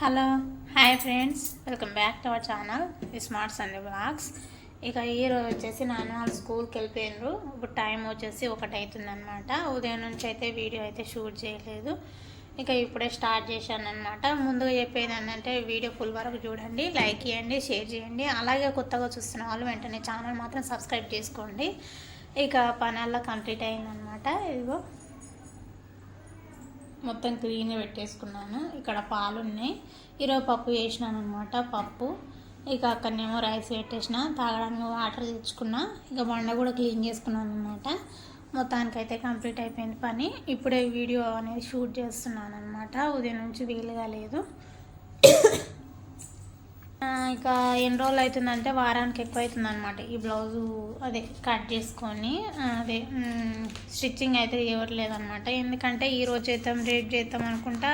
Hello hi friends. Welcome back to our channel smart Sunday blogs ఇక ఈ రోజు వచ్చేసి నాన్న వాళ్ళు స్కూల్కి వెళ్ళిపోయినారు. ఇప్పుడు టైం వచ్చేసి ఒకటి అవుతుందనమాట ఉదయం నుంచి అయితే వీడియో అయితే షూట్ చేయలేదు. ఇక ఇప్పుడే స్టార్ట్ చేశాను అనమాట ముందుగా చెప్పేది ఏంటంటే వీడియో ఫుల్ వరకు చూడండి లైక్ చేయండి షేర్ చేయండి. అలాగే కొత్తగా చూస్తున్న వాళ్ళు వెంటనే ఛానల్ మాత్రం సబ్స్క్రైబ్ చేసుకోండి. ఇక పనల్లా కంప్లీట్ అయిందనమాట ఇదిగో. మొత్తం క్లీన్ పెట్టేసుకున్నాను. ఇక్కడ పాలు ఉన్నాయి ఈరోజు పప్పు. వేసినాను అనమాట పప్పు ఇక అక్కడనేమో రైస్ పెట్టేసిన. తాగడానికి వాటర్ తెచ్చుకున్నా. ఇక బండ కూడా క్లీన్ చేసుకున్నాను అనమాట మొత్తానికైతే కంప్లీట్ అయిపోయింది పని. ఇప్పుడే వీడియో అనేది షూట్ చేస్తున్నాను అనమాట ఉదయం నుంచి వీలుగా లేదు. ఇక ఎన్ని రోజులు అవుతుందంటే వారానికి ఎక్కువ అవుతుంది అనమాట ఈ బ్లౌజు అదే కట్ చేసుకొని అదే స్టిచ్చింగ్ అయితే ఇవ్వట్లేదనమాట ఎందుకంటే ఈ రోజు చేద్దాం రేపు చేద్దాం అనుకుంటా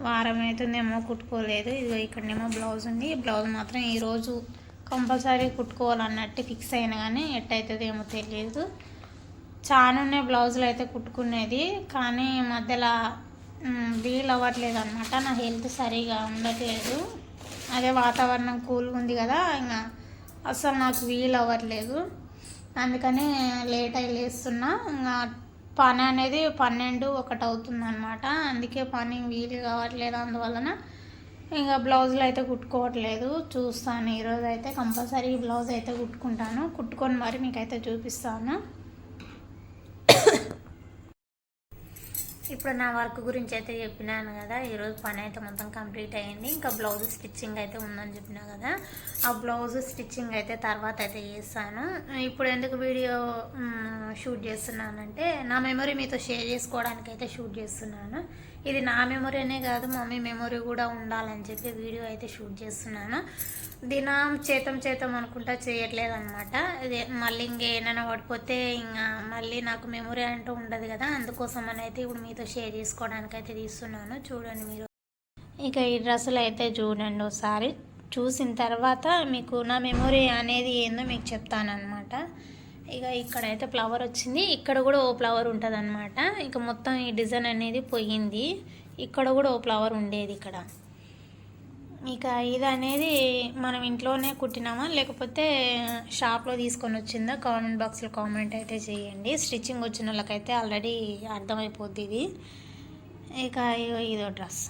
వారం అవుతుందేమో కుట్టుకోలేదు. ఇదిగో ఇక్కడనేమో బ్లౌజ్ ఉంది. ఈ బ్లౌజ్ మాత్రం ఈరోజు కంపల్సరీ కుట్టుకోవాలన్నట్టు ఫిక్స్ అయినా కానీ ఎట్టయితుందేమో తెలియదు చాలా ఉన్నాయి బ్లౌజులు అయితే కుట్టుకునేది. కానీ మధ్యలో మ్, వీలు అవ్వట్లేదు అనమాట నా హెల్త్ సరిగా ఉండట్లేదు. అదే వాతావరణం కూల్గా ఉంది కదా ఇంకా అసలు నాకు వీలు అవ్వట్లేదు. అందుకనే లేట్ అయి లేస్తున్నా. ఇంకా పని అనేది పన్నెండు ఒకటి అవుతుందన్నమాట. అందుకే పని వీలు కావట్లేదు అందువలన. ఇంకా బ్లౌజులు అయితే కుట్టుకోవట్లేదు. చూస్తాను. ఈరోజు అయితే కంపల్సరీ బ్లౌజ్ అయితే కుట్టుకుంటాను. కుట్టుకొని మరి మీకైతే చూపిస్తాను. ఇప్పుడు నా వర్క్ గురించి అయితే చెప్పినాను కదా ఈరోజు పని అయితే మొత్తం కంప్లీట్ అయ్యింది. ఇంకా బ్లౌజ్ స్టిచ్చింగ్ అయితే ఉందని చెప్పినా కదా ఆ బ్లౌజ్ స్టిచ్చింగ్ అయితే తర్వాత అయితే చేస్తాను. ఇప్పుడు ఎందుకు వీడియో షూట్ చేస్తున్నానంటే నా మెమరీ మీతో షేర్ చేసుకోవడానికి అయితే షూట్ చేస్తున్నాను. ఇది నా మెమొరీనే అనే కాదు మమ్మీ మెమరీ కూడా ఉండాలని చెప్పి వీడియో అయితే షూట్ చేస్తున్నాను. దినం చేతం చేతం అనుకుంటా చేయట్లేదు అనమాట ఇది మళ్ళీ ఇంకేమైనా పడిపోతే ఇంకా మళ్ళీ నాకు మెమొరీ అంటూ ఉండదు కదా అందుకోసం అని అయితే ఇప్పుడు మీతో షేర్ చేసుకోవడానికి అయితే తీస్తున్నాను. చూడండి మీరు. ఇక ఈ డ్రెస్సులు అయితే చూడండి ఒకసారి. చూసిన తర్వాత మీకు నా మెమొరీ అనేది ఏందో మీకు చెప్తానమాట ఇక ఇక్కడైతే ఫ్లవర్ వచ్చింది. ఇక్కడ కూడా ఓ ఫ్లవర్ ఉంటుంది అనమాట ఇక మొత్తం ఈ డిజైన్ అనేది పోయింది. ఇక్కడ కూడా ఓ ఫ్లవర్ ఉండేది ఇక్కడ. ఇక ఇది అనేది మనం ఇంట్లోనే కుట్టినామా? లేకపోతే షాప్లో తీసుకొని వచ్చిందా? కామెంట్ బాక్స్లో కామెంట్ అయితే చేయండి. స్టిచ్చింగ్ వచ్చిన వాళ్ళకైతే ఆల్రెడీ అర్థమైపోద్ది ఇది. ఇక ఇగో ఇదో డ్రెస్.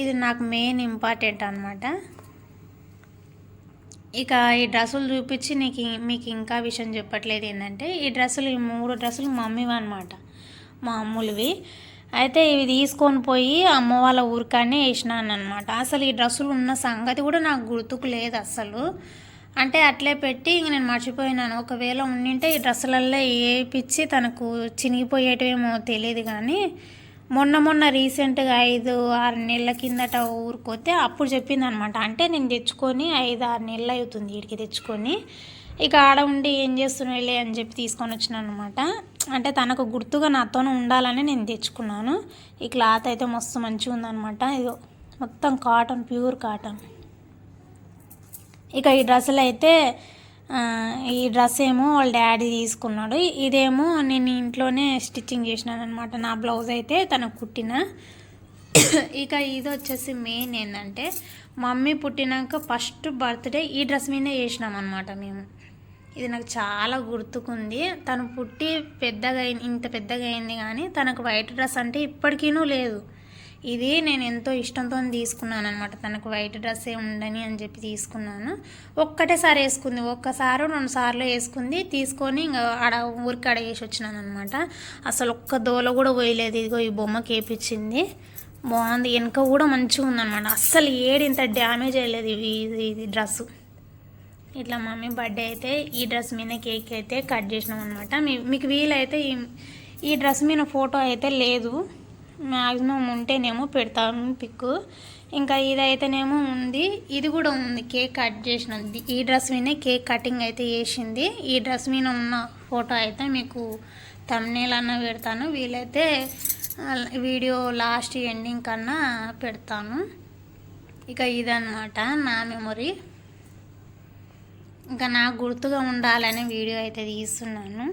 ఇది నాకు మెయిన్ ఇంపార్టెంట్ అనమాట ఇక ఈ డ్రెస్సులు చూపించి నీకు మీకు ఇంకా విషయం చెప్పట్లేదు ఏంటంటే ఈ డ్రెస్సులు ఈ మూడు డ్రెస్సులు మమ్మీవి అనమాట మా అమ్ములవి. అయితే ఇవి తీసుకొని పోయి అమ్మ వాళ్ళ ఊరికానే వేసినాను అనమాట అసలు ఈ డ్రెస్సులు ఉన్న సంగతి కూడా నాకు గుర్తుకు లేదు అసలు. అంటే అట్లే పెట్టి ఇంక నేను మర్చిపోయినాను. ఒకవేళ ఉండింటే ఈ డ్రెస్సులల్లో వేయించి తనకు చినిగిపోయేటవేమో తెలియదు కానీ మొన్న మొన్న రీసెంట్గా ఐదు ఆరు నెలల కిందట ఊరుకోతే అప్పుడు చెప్పింది అనమాట అంటే నేను తెచ్చుకొని ఐదు ఆరు నెలలు అవుతుంది వీడికి తెచ్చుకొని. ఇక ఆడ ఉండి ఏం చేస్తున్నాయిలే అని చెప్పి తీసుకొని వచ్చినాను అనమాట అంటే తనకు గుర్తుగా నాతోనే ఉండాలని నేను తెచ్చుకున్నాను. ఈ క్లాత్ అయితే మస్తు మంచిగా ఉందన్నమాట. ఇది మొత్తం కాటన్ ప్యూర్ కాటన్. ఇక ఈ డ్రెస్సులు అయితే ఈ డ్రెస్ ఏమో వాళ్ళ డాడీ తీసుకున్నాడు. ఇదేమో నేను ఇంట్లోనే స్టిచ్చింగ్ చేసినాను అనమాట నా బ్లౌజ్ అయితే తనకు కుట్టిన. ఇక ఇది వచ్చేసి మెయిన్ ఏంటంటే మమ్మీ పుట్టినాక ఫస్ట్ బర్త్డే ఈ డ్రెస్ మీదే చేసినాం అనమాట మేము. ఇది నాకు చాలా గుర్తుకుంది. తను పుట్టి పెద్దగా ఇంత పెద్దగా అయింది కానీ తనకు వైట్ డ్రెస్ అంటే ఇప్పటికీనూ లేదు. ఇది నేను ఎంతో ఇష్టంతో తీసుకున్నాను అనమాట తనకు వైట్ డ్రెస్సే ఉండని అని చెప్పి తీసుకున్నాను. ఒక్కటేసారి వేసుకుంది. ఒక్కసారి రెండు సార్లు వేసుకుంది. తీసుకొని ఇంకా ఆడ ఊరికి ఆడ వేసి వచ్చినాను అనమాట అసలు ఒక్క దోల కూడా పోయలేదు. ఇదిగో ఈ బొమ్మకి వేపించింది బాగుంది. వెనక కూడా మంచిగా ఉందన్నమాట అస్సలు ఏడింత డ్యామేజ్ అయ్యలేదు ఇవి ఇది- ఇది డ్రెస్సు. ఇట్లా మమ్మీ బర్త్డే అయితే ఈ డ్రెస్ మీద కేక్ అయితే కట్ చేసినాం అనమాట మీ మీకు వీలైతే ఈ ఈ డ్రెస్ మీద ఫోటో అయితే లేదు. మ్యాక్సిమం ఉంటేనేమో పెడతాను పిక్ ఇంకా ఇదైతేనేమో ఉంది. ఇది కూడా ఉంది కేక్ కట్ చేసినది. ఈ డ్రెస్ మీద కేక్ కటింగ్ అయితే చేసింది. ఈ డ్రెస్ మీద ఉన్న ఫోటో అయితే మీకు తమ్నేల్ అన్న పెడతాను. వీలైతే వీడియో లాస్ట్ ఎండింగ్ కన్నా పెడతాను. ఇక ఇదన్నమాట నా మెమొరీ ఇంకా నాకు గుర్తుగా ఉండాలని వీడియో అయితే తీస్తున్నాను.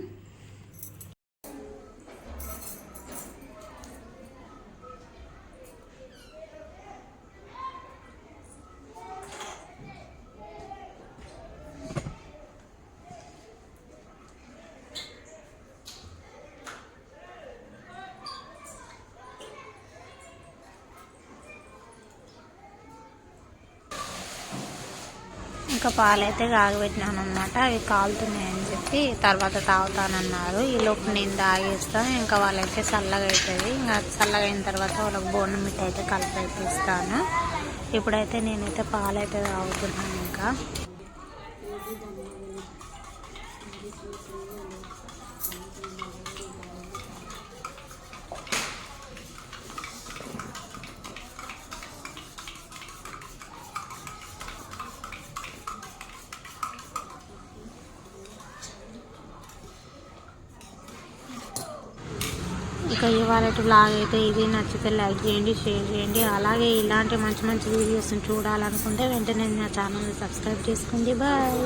ఇంకా పాలైతే కాగబెట్టినాను అనమాట అవి కాలుతున్నాయని చెప్పి తర్వాత తాగుతానన్నారు. ఈ లోపు నేను తాగేస్తాను ఇంకా వాళ్ళైతే చల్లగా అవుతుంది ఇంకా చల్లగా అయిన తర్వాత వాళ్ళకి బోనం మిట్ అయితే కలిపి ఇస్తాను ఇప్పుడైతే నేనైతే పాలైతే తాగుతున్నాను ఇంకా. ఇక ఇవాళ బ్లాగ్ అయితే ఇది. నచ్చితే లైక్ చేయండి షేర్ చేయండి. అలాగే ఇలాంటి మంచి మంచి వీడియోస్ని చూడాలనుకుంటే వెంటనే నా ఛానల్ని సబ్స్క్రైబ్ చేసుకోండి. బాయ్